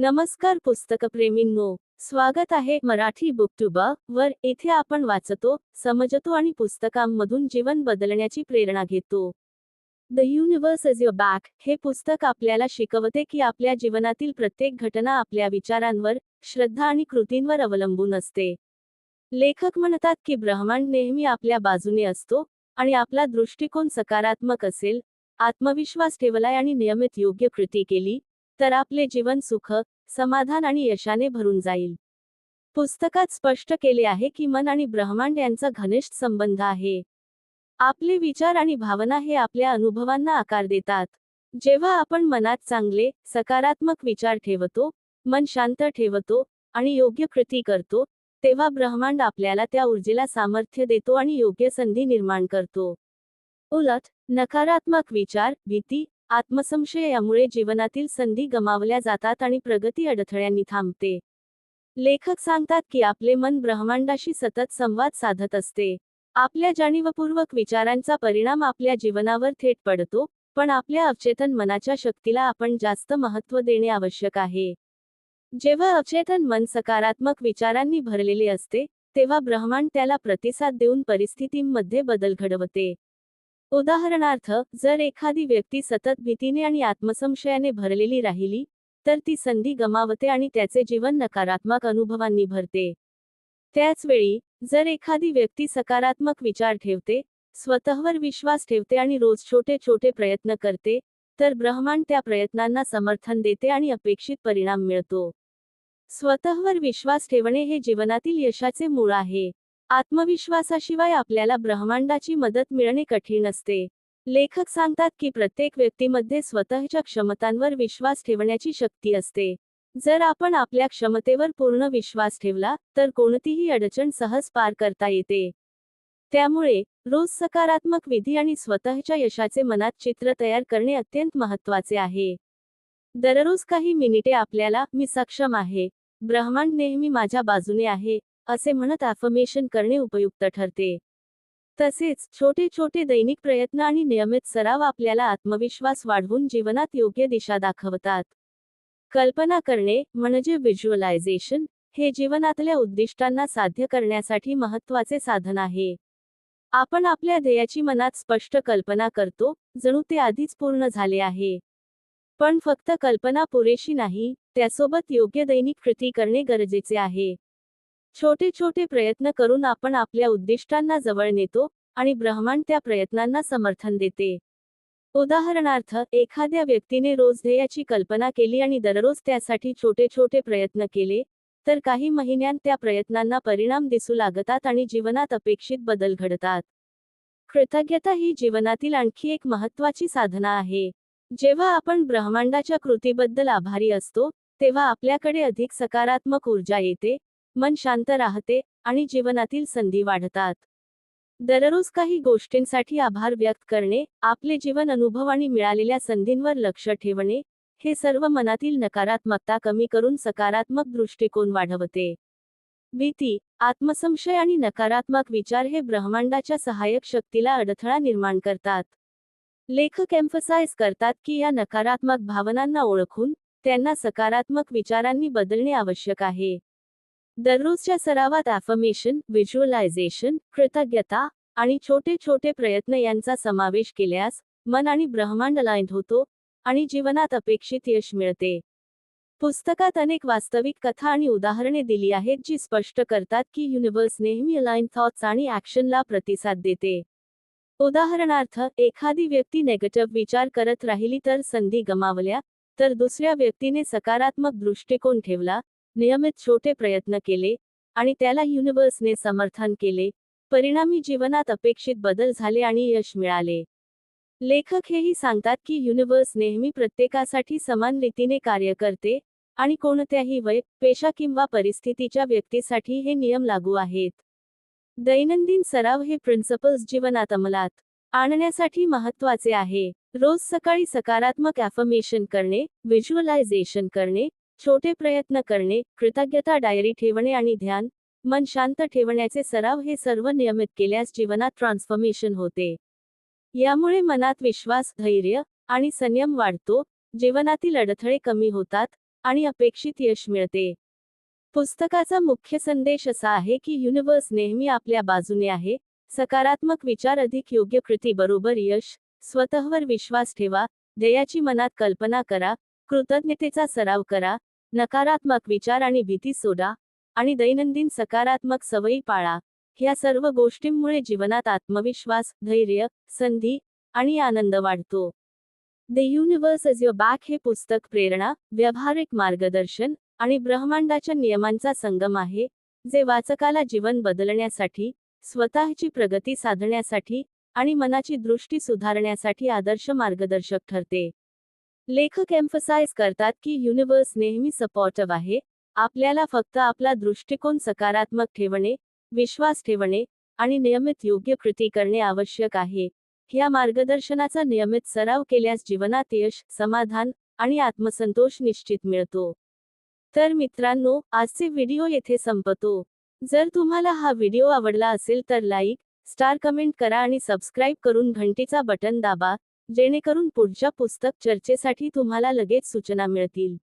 नमस्कार पुस्तकप्रेमींनो स्वागत आहे मराठी बुकटुबा वर येथे आपण वाचतो समजतो आणि पुस्तकांमधून जीवन बदलण्याची प्रेरणा घेतो. The universe is your back हे पुस्तक आपल्याला शिकवते की आपल्या जीवनातील प्रत्येक घटना आपल्या विचारांवर श्रद्धा आणि कृतींवर अवलंबून असते. लेखक म्हणतात की ब्रह्मांड नेहमी आपल्या बाजूने असतो आणि आपला दृष्टिकोन सकारात्मक असेल आत्मविश्वास ठेवलाय आणि नियमित योग्य कृती केली तर आपले जीवन सुख समाधान आणि यशाने भरून जाईल. पुस्तकात स्पष्ट केले आहे की मन आणि ब्रह्मांड यांचा घनिष्ठ संबंध आहे. आपले विचार आणि भावना हे आपल्या अनुभवांना आकार देतात. जेव्हा आपण मनात चांगले सकारात्मक विचार ठेवतो मन शांत ठेवतो आणि योग्य कृती करतो तेव्हा ब्रह्मांड आपल्याला त्या ऊर्जेला सामर्थ्य देतो आणि योग्य संधी निर्माण करतो. उलट नकारात्मक विचार भीती आत्मसंशयामुळे जीवनातील संधी गमावल्या जातात आणि प्रगती अडथळ्यांनी थांबते. लेखक सांगतात की आपले मन ब्रह्मांडाशी सतत संवाद साधत असते. आपल्या जाणीवपूर्वक विचारांचा परिणाम आपल्या जीवनावर थेट पडतो पण आपल्या अवचेतन मनाच्या शक्तीला आपण जास्त महत्त्व देणे आवश्यक आहे. जेव्हा अवचेतन मन सकारात्मक विचारांनी भरलेले असते तेव्हा ब्रह्मांड त्याला प्रतिसाद देऊन परिस्थितींमध्ये बदल घडवते. उदाहरणार्थ जर एखादी व्यक्ती सतत भीतीने आणि आत्मसंशयाने भरलेली राहिली तर ती संधी गमावते आणि त्याचे जीवन नकारात्मक अनुभवांनी भरते. त्याच वेळी जर एखादी व्यक्ती सकारात्मक विचार ठेवते स्वतःवर विश्वास ठेवते आणि रोज छोटे छोटे प्रयत्न करते तर ब्रह्मांड त्या प्रयत्नांना समर्थन देते आणि अपेक्षित परिणाम मिळतो. स्वतःवर विश्वास ठेवणे हे जीवनातील यशाचे मूळ आहे. आत्मविश्वासाशिवाय आपल्याला ब्रह्मांडाची मदत मिळणे कठीण असते. लेखक सांगतात की प्रत्येक व्यक्तीमध्ये स्वतःच्या क्षमतांवर विश्वास ठेवण्याची शक्ती असते. जर आपण आपल्या क्षमतेवर पूर्ण विश्वास ठेवला तर कोणतीही अडचण सहज पार करता येते. त्यामुळे रोज सकारात्मक विधी आणि स्वतःच्या यशाचे मनात चित्र तयार करणे अत्यंत महत्त्वाचे आहे. दररोज काही मिनिटे आपल्याला मी सक्षम आहे. ब्रह्मांड नेहमी माझ्या बाजूने आहे. असे म्हणत ॲफमेशन करणे उपयुक्त ठरते. तसेच छोटे छोटे दैनिक प्रयत्न आणि नियमित सराव आपल्याला आत्मविश्वास वाढवून जीवनात योग्य दिशा दाखवतात. कल्पना करणे म्हणजे व्हिज्युअलायझेशन हे जीवनातल्या उद्दिष्टांना साध्य करण्यासाठी महत्त्वाचे साधन आहे. आपण आपल्या ध्येयाची मनात स्पष्ट कल्पना करतो जणू ते आधीच पूर्ण झाले आहे. पण फक्त कल्पना पुरेशी नाही त्यासोबत योग्य दैनिक कृती करणे गरजेचे आहे. छोटे छोटे प्रयत्न करून आपण आपल्या उद्दिष्टांना जवळ नेतो आणि ब्रह्मांड त्या प्रयत्नांना समर्थन देते. उदाहरणार्थ एखाद्या व्यक्तीने रोज ध्येयाची कल्पना केली आणि दररोज त्यासाठी छोटे छोटे प्रयत्न केले तर काही महिन्यांत त्या प्रयत्नांना परिणाम दिसू लागतात आणि जीवनात अपेक्षित बदल घडतात. कृतज्ञता ही जीवनातील आणखी एक महत्वाची साधना आहे. जेव्हा आपण ब्रह्मांडाच्या कृतीबद्दल आभारी असतो तेव्हा आपल्याकडे अधिक सकारात्मक ऊर्जा येते मन शांत राहते आणि जीवनातील संधी वाढतात. दररोज काही गोष्टींसाठी आभार व्यक्त करणे आपले जीवन अनुभव आणि मिळालेल्या संधींवर लक्ष ठेवणे हे सर्व मनातील नकारात्मकता कमी करून सकारात्मक दृष्टिकोन वाढवते. भीती आत्मसंशय आणि नकारात्मक विचार हे ब्रह्मांडाच्या सहाय्यक शक्तीला अडथळा निर्माण करतात. लेखक एम्फसाइज करतात की या नकारात्मक भावनांना ओळखून त्यांना सकारात्मक विचारांनी बदलणे आवश्यक आहे. दररोजच्या सरावात ॲफर्मेशन व्हिज्युअलायझेशन कृतज्ञता आणि छोटे छोटे प्रयत्न यांचा समावेश केल्यास मन आणि ब्रह्मांड लाईन होतो आणि जीवनात अपेक्षित यश मिळते. पुस्तकात अनेक वास्तविक कथा आणि उदाहरणे दिली आहेत जी स्पष्ट करतात की युनिव्हर्स नेहमी अलाइन थॉट्स आणि ॲक्शनला प्रतिसाद देते. उदाहरणार्थ एखादी व्यक्ती नेगेटिव्ह विचार करत राहिली तर संधी गमावल्या तर दुसऱ्या व्यक्तीने सकारात्मक दृष्टिकोन ठेवला नियमित छोटे प्रयत्न केले आणि त्याला युनिव्हर्सने समर्थन केले. परिणामी जीवनात अपेक्षित बदल झाले आणि यश मिळाले. लेखक हेही सांगतात की युनिव्हर्स नेहमी प्रत्येकासाठी समान रीतीने कार्य करते आणि कोणत्याही वय पेशा किंवा परिस्थितीच्या व्यक्तीसाठी हे नियम लागू आहेत. दैनंदिन सराव हे प्रिन्सिपल्स जीवनात अंमलात आणण्यासाठी महत्त्वाचे आहे. रोज सकाळी सकारात्मक ॲफर्मेशन करणे व्हिज्युअलायझेशन करणे छोटे प्रयत्न करणे कृतज्ञता डायरी ठेवणे आणि ध्यान मन शांत ठेवण्याचे सराव हे सर्व नियमित केल्यास जीवनात ट्रान्सफॉर्मेशन होते. यामुळे मनात विश्वास धैर्य आणि संयम वाढतो जीवनातील अडथळे कमी होतात आणि अपेक्षित यश मिळते. पुस्तकाचा मुख्य संदेश असा आहे की युनिवर्स नेहमी आपल्या बाजूने आहे सकारात्मक विचार अधिक योग्य कृती बरोबर यश स्वतःवर विश्वास ठेवा ध्येयाची मनात कल्पना करा कृतज्ञतेचा सराव करा नकारात्मक विचार आणि भीती सोडा आणि दैनंदिन सकारात्मक सवयी पाळा. ह्या सर्व गोष्टींमुळे जीवनात आत्मविश्वास धैर्य संधी आणि आनंद वाढतो. The universe is your back हे पुस्तक प्रेरणा व्यावहारिक मार्गदर्शन आणि ब्रह्मांडाच्या नियमांचा संगम आहे जे वाचकाला जीवन बदलण्यासाठी स्वतःची प्रगती साधण्यासाठी आणि मनाची दृष्टी सुधारण्यासाठी आदर्श मार्गदर्शक ठरते. लेखक एम्फसाइज करतात की युनिव्हर्स नेहमी सपोर्टिव्ह आहे. आपल्याला फक्त आपला दृष्टिकोन सकारात्मक ठेवणे विश्वास ठेवणे आणि नियमित योग्य कृती करणे आवश्यक आहे. ह्या मार्गदर्शनाचा नियमित सराव केल्यास जीवनात यश समाधान आणि आत्मसंतोष निश्चित मिळतो. तर मित्रांनो आजचे व्हिडिओ येथे संपतो. जर तुम्हाला हा व्हिडिओ आवडला असेल तर लाईक स्टार कमेंट करा आणि सबस्क्राईब करून घंटीचा बटन दाबा. जेणेकरून पुढच्या पुस्तक चर्चेसाठी तुम्हाला लगेच सूचना मिळतील.